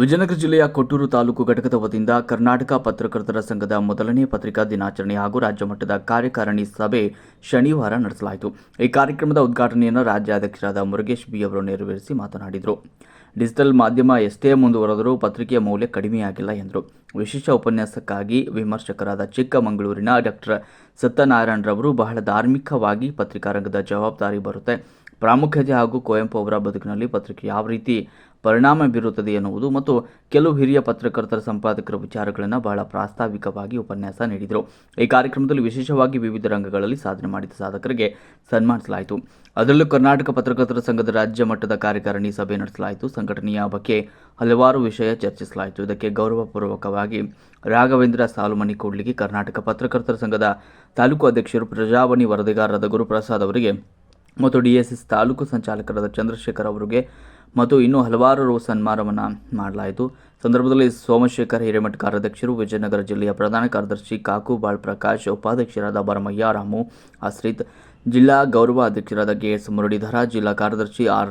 ವಿಜಯನಗರ ಜಿಲ್ಲೆಯ ಕೊಟ್ಟೂರು ತಾಲೂಕು ಘಟಕದ ವತಿಯಿಂದ ಕರ್ನಾಟಕ ಪತ್ರಕರ್ತರ ಸಂಘದ ಮೊದಲನೇ ಪತ್ರಿಕಾ ದಿನಾಚರಣೆ ಹಾಗೂ ರಾಜ್ಯ ಮಟ್ಟದ ಕಾರ್ಯಕಾರಿಣಿ ಸಭೆ ಶನಿವಾರ ನಡೆಸಲಾಯಿತು. ಈ ಕಾರ್ಯಕ್ರಮದ ಉದ್ಘಾಟನೆಯನ್ನು ರಾಜ್ಯಾಧ್ಯಕ್ಷರಾದ ಮುರುಗೇಶ್ ಬಿ ಅವರು ನೆರವೇರಿಸಿ ಮಾತನಾಡಿದರು. ಡಿಜಿಟಲ್ ಮಾಧ್ಯಮ ಎಷ್ಟೇ ಮುಂದುವರೆದರೂ ಪತ್ರಿಕೆಯ ಮೌಲ್ಯ ಕಡಿಮೆಯಾಗಿಲ್ಲ ಎಂದರು. ವಿಶೇಷ ಉಪನ್ಯಾಸಕ್ಕಾಗಿ ವಿಮರ್ಶಕರಾದ ಚಿಕ್ಕಮಗಳೂರಿನ ಡಾಕ್ಟರ್ ಸತ್ಯನಾರಾಯಣರವರು ಬಹಳ ಧಾರ್ಮಿಕವಾಗಿ ಪತ್ರಿಕಾ ರಂಗದ ಜವಾಬ್ದಾರಿ ಬರುತ್ತೆ. ಪ್ರಾಮುಖ್ಯತೆ ಹಾಗೂ ಕುವೆಂಪು ಅವರ ಬದುಕಿನಲ್ಲಿ ಪತ್ರಿಕೆ ಯಾವ ರೀತಿ ಪರಿಣಾಮ ಬೀರುತ್ತದೆ ಎನ್ನುವುದು ಮತ್ತು ಕೆಲವು ಹಿರಿಯ ಪತ್ರಕರ್ತರ ಸಂಪಾದಕರ ವಿಚಾರಗಳನ್ನು ಬಹಳ ಪ್ರಾಸ್ತಾವಿಕವಾಗಿ ಉಪನ್ಯಾಸ ನೀಡಿದರು. ಈ ಕಾರ್ಯಕ್ರಮದಲ್ಲಿ ವಿಶೇಷವಾಗಿ ವಿವಿಧ ರಂಗಗಳಲ್ಲಿ ಸಾಧನೆ ಮಾಡಿದ ಸಾಧಕರಿಗೆ ಸನ್ಮಾನಿಸಲಾಯಿತು. ಅದರಲ್ಲೂ ಕರ್ನಾಟಕ ಪತ್ರಕರ್ತರ ಸಂಘದ ರಾಜ್ಯ ಮಟ್ಟದ ಕಾರ್ಯಕಾರಿಣಿ ಸಭೆ ನಡೆಸಲಾಯಿತು. ಸಂಘಟನೆಯ ಬಗ್ಗೆ ಹಲವಾರು ವಿಷಯ ಚರ್ಚಿಸಲಾಯಿತು. ಇದಕ್ಕೆ ಗೌರವಪೂರ್ವಕವಾಗಿ ರಾಘವೇಂದ್ರ ಸಾಲುಮಣಿ ಕೂಡ್ಲಿಗಿ, ಕರ್ನಾಟಕ ಪತ್ರಕರ್ತರ ಸಂಘದ ತಾಲೂಕು ಅಧ್ಯಕ್ಷರು ಪ್ರಜಾವಣಿ ವರದಿಗಾರರಾದ ಗುರುಪ್ರಸಾದ್ ಅವರಿಗೆ ಮತ್ತು ಡಿಎಸ್ಎಸ್ ತಾಲೂಕು ಸಂಚಾಲಕರಾದ ಚಂದ್ರಶೇಖರ್ ಅವರಿಗೆ ಮತ್ತು ಇನ್ನೂ ಹಲವಾರು ಸನ್ಮಾನವನ್ನು ಮಾಡಲಾಯಿತು. ಸಂದರ್ಭದಲ್ಲಿ ಸೋಮಶೇಖರ್ ಹಿರೇಮಠ ಕಾರ್ಯಾಧ್ಯಕ್ಷರು, ವಿಜಯನಗರ ಜಿಲ್ಲೆಯ ಪ್ರಧಾನ ಕಾರ್ಯದರ್ಶಿ ಕಾಕು ಬಾಳ್ ಪ್ರಕಾಶ್, ಉಪಾಧ್ಯಕ್ಷರಾದ ಬರಮಯ್ಯ, ರಾಮು ಆಶ್ರಿತ್ ಜಿಲ್ಲಾ ಗೌರವ ಅಧ್ಯಕ್ಷರಾದ ಕೆ ಎಸ್ ಮುರಳೀಧರ, ಜಿಲ್ಲಾ ಕಾರ್ಯದರ್ಶಿ ಆರ್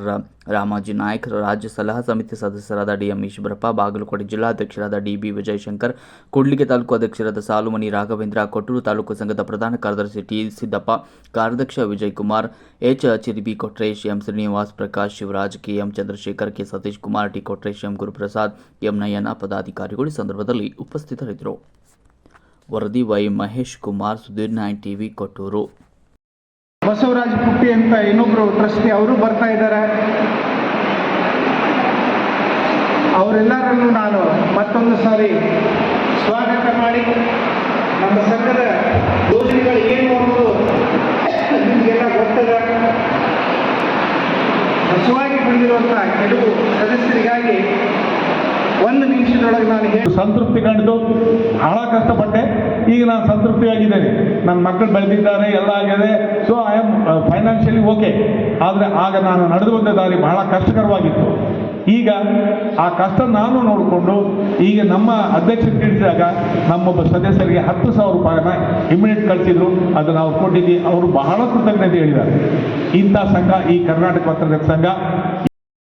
ರಾಮಾಜಿ ನಾಯಕ್, ರಾಜ್ಯ ಸಲಹಾ ಸಮಿತಿ ಸದಸ್ಯರಾದ ಡಿ ಎಂ ಈಶ್ವರಪ್ಪ, ಬಾಗಲಕೋಟೆ ಜಿಲ್ಲಾಧ್ಯಕ್ಷರಾದ ಡಿಬಿ ವಿಜಯಶಂಕರ್, ಕೂಡ್ಲಿಗೆ ತಾಲೂಕು ಅಧ್ಯಕ್ಷರಾದ ಸಾಲುಮಣಿ ರಾಘವೇಂದ್ರ, ಕೊಟ್ಟೂರು ತಾಲೂಕು ಸಂಘದ ಪ್ರಧಾನ ಕಾರ್ಯದರ್ಶಿ ಟಿ ಸಿದ್ದಪ್ಪ ಕಾರ್ಯಾಧ್ಯಕ್ಷ Vijay Kumar, H Chiribi Kotresh, M Srinivas Prakash Shivaraj, K M Chandrashekar, K Satish Kumar, T Kotresh, M Guruprasad, M Nayana ಪದಾಧಿಕಾರಿಗಳು ಸಂದರ್ಭದಲ್ಲಿ ಉಪಸ್ಥಿತರಿದ್ದರು. ವರದಿ Y Mahesh Kumar, Sudhir nine TV, Kotturu. Basavaraja Putti ಅಂತ ಇನ್ನೊಬ್ರು trustee ಅವರು ಬರ್ತಾ ಇದ್ದಾರೆ. ಅವರೆಲ್ಲರನ್ನು ನಾನು ಮತ್ತೊಂದು ಸಾರಿ ಸ್ವಾಗತ ಮಾಡಿ ನಮ್ಮ ಸಂಘದ ಯೋಜನೆಗಳು ಏನು ಅನ್ನೋದು ನಿಮಗೆಲ್ಲ ಗೊತ್ತದೆ? ಹೊಸವಾಗಿ ಬಂದಿರುವಂಥ ಕೆಲವು ಸದಸ್ಯರಿಗಾಗಿ ಒಂದು ನಿಮಿಷದೊಳಗೆ ನಾನು ಸಂತೃಪ್ತಿ ಕಂಡು ಬಹಳ ಕಷ್ಟಪಟ್ಟೆ. ಈಗ ನಾನು ಸಂತೃಪ್ತಿಯಾಗಿದ್ದೇನೆ ನನ್ನ ಮಕ್ಕಳು ಬೆಳೆದಿದ್ದಾರೆ, ಎಲ್ಲ ಆಗಿದೆ. So I am financially okay ಆದರೆ ಆಗ ನಾನು ನಡೆದು ಬಂದ ದಾರಿ ಬಹಳ ಕಷ್ಟಕರವಾಗಿತ್ತು. ಈಗ ಆ ಕಷ್ಟ ನಾನು ನೋಡಿಕೊಂಡು, ಈಗ ನಮ್ಮ ಅಧ್ಯಕ್ಷರು ತಿಳಿಸಿದಾಗ ನಮ್ಮೊಬ್ಬ ಸದಸ್ಯರಿಗೆ ಹತ್ತು ಸಾವಿರ ರೂಪಾಯಿನ ಇಮಿಡಿಯೇಟ್ ಕಳಿಸಿದ್ರು. ಅದು ನಾವು ಕೊಟ್ಟಿದ್ದೀವಿ. ಅವರು ಬಹಳ ಕೃತಜ್ಞತೆ ಹೇಳಿದ್ದಾರೆ. ಇಂಥ ಸಂಘ ಈ ಕರ್ನಾಟಕ ಪತ್ರಕರ್ತ ಸಂಘ